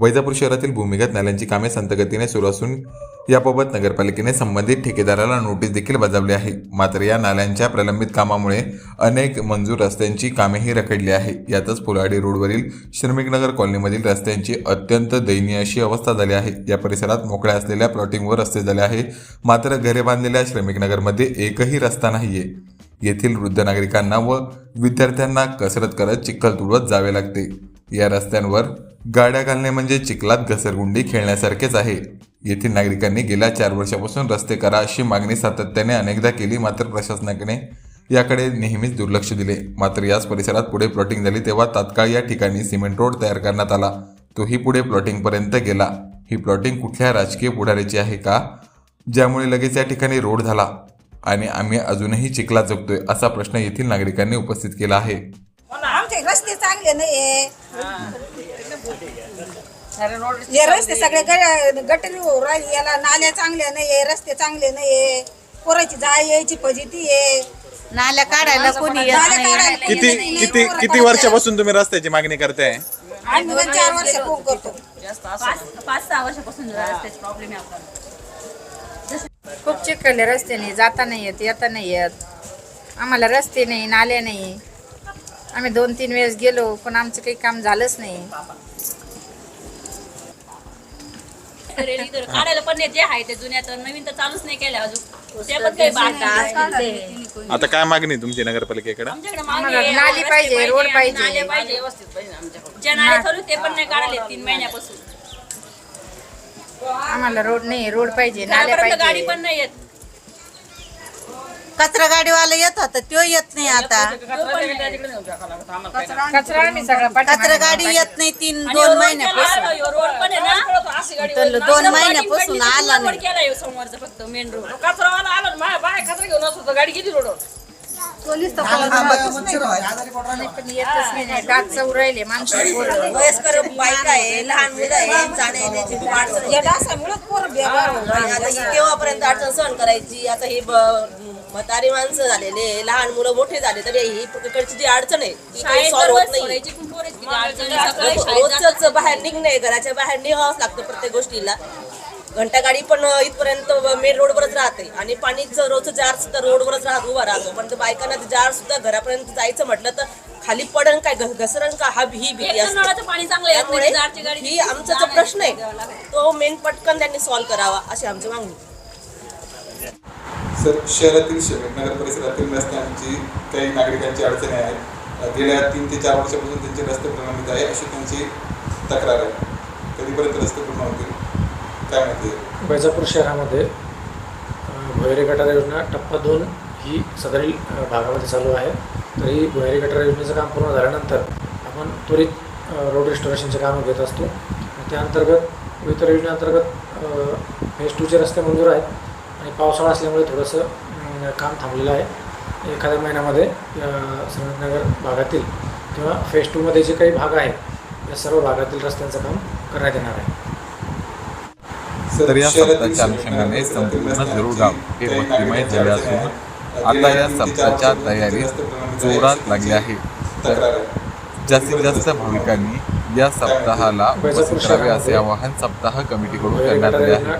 वैजापूर शहरातील भूमिगत नाल्यांची कामे संतगतीने सुरू असून याबाबत नगरपालिकेने संबंधित ठेकेदाराला नोटीस देखील बजावली आहे. मात्र या नाल्यांच्या प्रलंबित कामामुळे अनेक मंजूर रस्त्यांची कामेही रखडली आहे. यातच फुलाडी रोडवरील श्रमिकनगर कॉलनीमधील रस्त्यांची अत्यंत दयनीय अशी अवस्था झाली आहे. या परिसरात मोकळ्या असलेल्या प्लॉटिंगवर रस्ते झाले आहे मात्र घरे बांधलेल्या श्रमिकनगरमध्ये एकही रस्ता नाहीये. येथील वृद्ध नागरिकांना व विद्यार्थ्यांना कसरत करत चिखल तुडवत जावे लागते. या रस्त्यांवर गाड्या घालणे म्हणजे चिखलात घसरगुंडी खेळण्यासारखेच आहे. येथील नागरिकांनी गेल्या चार वर्षापासून रस्ते करा अशी मागणी सातत्याने अनेकदा केली मात्र प्रशासनाने याकडे नेहमीच दुर्लक्ष दिले. मात्र याच परिसरात पुढे प्लॉटिंग झाली तेव्हा तात्काळ या ठिकाणी सिमेंट रोड तयार करण्यात आला. तोही पुढे प्लॉटिंगपर्यंत गेला. ही प्लॉटिंग कुठल्या राजकीय पुढाऱ्याची आहे का? ज्यामुळे लगेच या ठिकाणी रोड झाला आणि आम्ही अजूनही चिखलात जगतोय असा प्रश्न येथील नागरिकांनी उपस्थित केला आहे. हे रस्ते सगळे ग- गटरी होऊ राहिले याला नाल्या चांगल्या नाहीये रस्ते चांगले नाहीये पोराची जाय यायची फजिती आहे. नाल्या काढायला कोणी येत नाल्या नाही. काढायला कोणी किती नाही, किती पोरं किती. वर्षापासून तुम्ही रस्त्याची मागणी करताय? आम्ही पण चार वर्ष खूप करतो. पाच पाच सहा वर्षापासून रस्त्याचे प्रॉब्लेम आहे आपल्याला. खूप चिखले रस्ते नाही जाता नाही येत येता नाही येत. आम्हाला रस्ते नाही नाले नाही. आम्ही दोन तीन वेळेस गेलो पण आमचं काही काम झालंच नाही. काढायला पण जे आहे ते जुन्या तर नवीन तर चालूच नाही केल्या अजून. ते पण काही बाकी आहे. आता काय मागणी तुमची नगरपालिकेकडे? आमच्याकडे नाली पाहिजे, रोड पाहिजे. नाले पाहिजे. व्यवस्थित पाहिजे आमच्याकडे. जे नाले चालू ते पण नाही काढले तीन महिन्यापासून. आम्हाला रोड नाही रोड पाहिजे नाले घरापर्यंत गाडी पाहिजे. पण नाही येत. कचरा गाडीवाला येत होता तो येत नाही आता. कचरा आम्ही सगळा कचरा गाडी येत नाही तीन दोन महिन्यापासून. दोन महिन्यापासून आला नाही. समोरचा फक्त मेन रोड कचरावाला आला माझ्या बाय कचरा घेऊन असतो गाडी किती रोडवर? पण येतच नाही. डाग चौ राहिले माणसं बोललं. वयस्कर बायका आहे लहान मुलं आहे जाण्या येण्याची खूप अडचण आहे. या डासामुळेच पोरं बेकार होऊन आणि आता ही केव्हापर्यंत अडचण सहन करायची? आता ही ब- म्हातारी माणसं झालेले लहान मुलं मोठे झाले तरी ही इकडची जी अडचण आहे ती काही सॉल्व्ह होत नाही. रोजच बाहेर निघणे घराच्या बाहेर निघावंच लागतं प्रत्येक गोष्टीला. घंटा गाडी पण इथपर्यंत मेन रोडवरच राहते. आणि पाणीचं रोजचं जार सुद्धा रोडवरच राहत उभा राहतो. पण बायकांना जार सुद्धा घरापर्यंत जायचं म्हटलं तर खाली पडन काय घसरण का? हा ही भीती असते. नळाचं पाणी चांगलं येत नाही त्यामुळे जारची गाडी ही आमचा जो प्रश्न आहे तो मेन पटकन त्यांनी सॉल्व्ह करावा अशी आमची मागणी. सर शहरातील नगर परिसरातील रस्त्यांची काही नागरिकांची अडचणी आहेत. गेल्या तीन ते चार वर्षापासून त्यांचे रस्ते प्रलंबित आहे अशी त्यांची तक्रार आहे. कधीपर्यंत रस्ते पूर्ण होतील? काय माहिती? वैजापूर शहरामध्ये भुयारी गटार योजना टप्पा दोन ही सदरील भागामध्ये चालू आहे. तरी भुयारी गटार योजनेचं काम पूर्ण झाल्यानंतर आपण त्वरित रोड रिस्टोरेशनचे कामं घेत असतो. त्याअंतर्गत त्या अंतर्गत योजनेअंतर्गत फेज टूचे रस्ते मंजूर आहेत. आणि पावसाळा असल्यामुळे थोडंसं काम थांबलेलं आहे. एखाद्या महिन्यामध्ये संगतनगर भागातील किंवा फेज टूमध्ये जे काही भाग आहेत या सर्व भागातील रस्त्यांचं काम करण्यात येणार आहे. तर या शहरातील सप्ताहाच्या अनुषंगाने संपूर्ण जरूरगाव हे भक्तिमय झाले असून आता या सप्ताहाच्या तयारीत जोरात लागले आहे तर जास्तीत जास्त भाविकांनी या सप्ताहाला उपस्थित करावे असे आवाहन सप्ताह कमिटीकडून करण्यात आले आहे